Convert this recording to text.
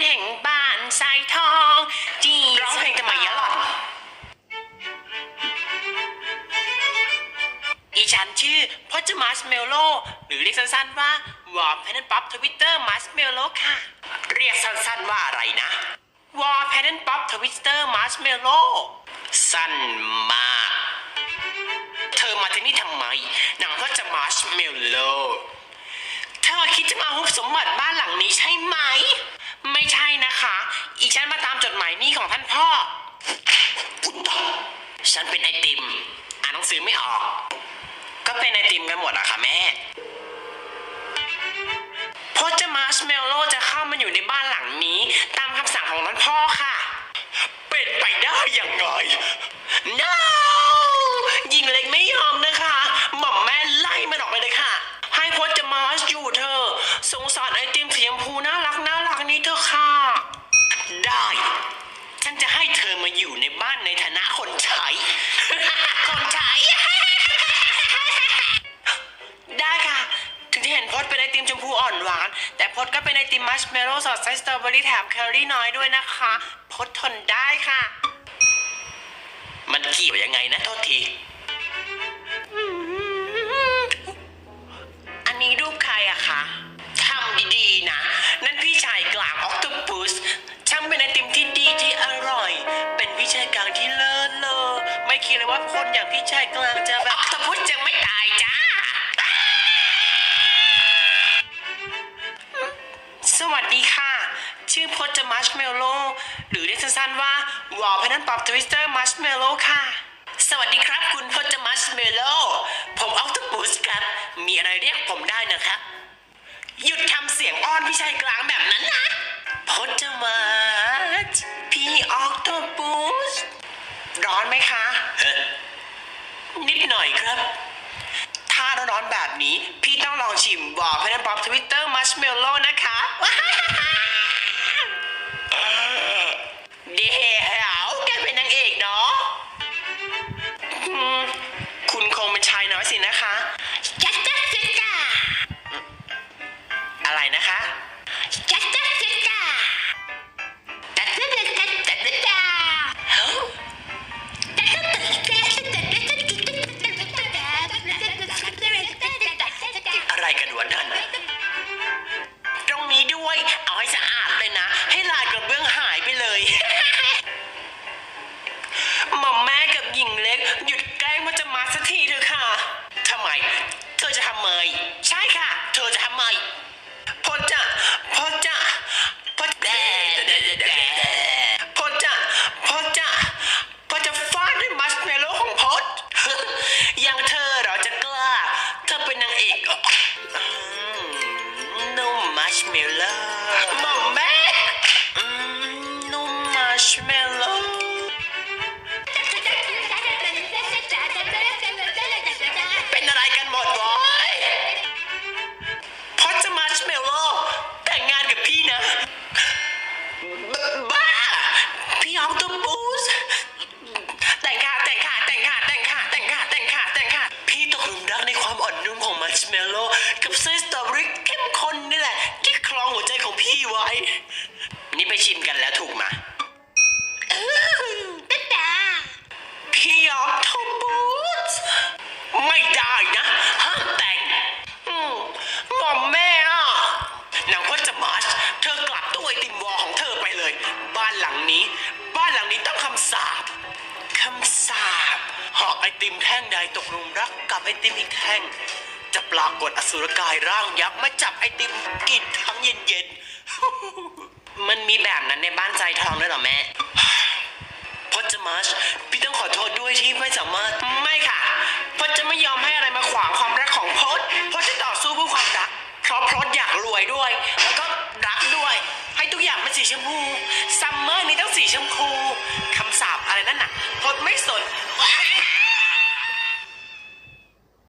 แห่งบ้านสายทองจีร้องเพลงทำไมอะหล่อนอีฉันชื่อพจมัสเมลโลหรือเรียกสั้นๆว่าวอร์แพนป๊อปทวิตเตอร์มัสเมลโลค่ะ เรียกสั้นๆว่าอะไรนะวอร์แพนป๊อปทวิตเตอร์มัสเมลโลสั้นมาก เธอมาที่นี่ทำไมนางก็จะมาร์ชเมลโลเธอคิดจะมาฮุบสมบัติบ้านหลังนี้ใช่ไหม ไม่ใช่นะคะ อีฉันมาตามจดหมายนี้ของท่านพ่อ อุตะฉันเป็นไอติม อ่านหนังสือไม่ออก ก็เป็นไอติมกันหมดอะค่ะแม่พจมัสเมลโลจะเข้ามาอยู่ในบ้านหลังนี้ ตามคำสั่งของท่านพ่อค่ะ เป็นไปได้ยังไง no ยิงเล็กไม่ยอมนะคะ หม่อมแม่ไล่มันออกไปเลยค่ะ ให้พจมาสอยู่เธอะสงสารไอติมสีชมพูน่ารักน่ารักนี้เธอะค่ะ ได้ ฉันจะให้เธอ มาอยู่ในบ้านในฐานะคนใช้ คนใช้ ได้ค่ะ ถึงจะเห็นพจเป็นไอติมชมพูอ่อนหวาน แต่พจก็เป็นไอติมมัชเมลโล่สอดไส้สตรอเบอรี่แถมแคลอรี่น้อยด้วยนะคะพจทนได้ค่ะ มันเกี่ยวยังไงนะโทษที ว่าคนอย่างพี่ชายกลางจะแบบออกต p ปุสยังไม่ตายจ้า สวัสดีค่ะ ชื่อพจมัชเมลโลหรือเรียกสั้นๆว่าวอลเพนันป๊อปทวิสเตอร์มัชเมลโลค่ะ สวัสดีครับคุณพจมัชเมลโลผมออกต p ปุสครับ มีอะไรเรียกผมได้นะครับ หยุดทำเสียงอ้อนพี่ชายกลางแบบนั้นนะพจมัชพี่ออกต p ปุสร้อนไหมคะ หน่อยครับ ถ้าร้อนๆแบบนี้ พี่ต้องลองชิมวอลเพนันป๊อปทวิตเตอร์มัชเมลโลนะคะ ชิมกันแล้วถูกไหมพี่ออมตัวบูสไม่ได้นะห้ามแต่งอืมหม่อมแม่อะนางพจมาชเธอกลับตู้ไอติมวอลของเธอไปเลย บ้านหลังนี้ บ้านหลังนี้ต้องคำสาปคำสาปหอกไอติมแท่งใดตกหลุมรักกับไอติมอีกแท่ง จะปรากฏอสุรกายร่างยักษ์มาจับไอติมกินทั้งเย็นๆ มีแบบนั้นในบ้านใจทองด้วยเหรอแม่พจมัชพี่ต้องขอโทษด้วยที่ไม่สามารถไม่ค่ะพจจะไม่ยอมให้อะไรมาขวางความรักของพจพจจะต่อสู้เพื่อความรัก เพราะพจอยากรวยด้วย แล้วก็รักด้วย ให้ทุกอย่างเป็นสีชมพูซัมเมอร์นี้ต้องสีชมพูคำสาปอะไรนั่นน่ะพจไม่สนว้า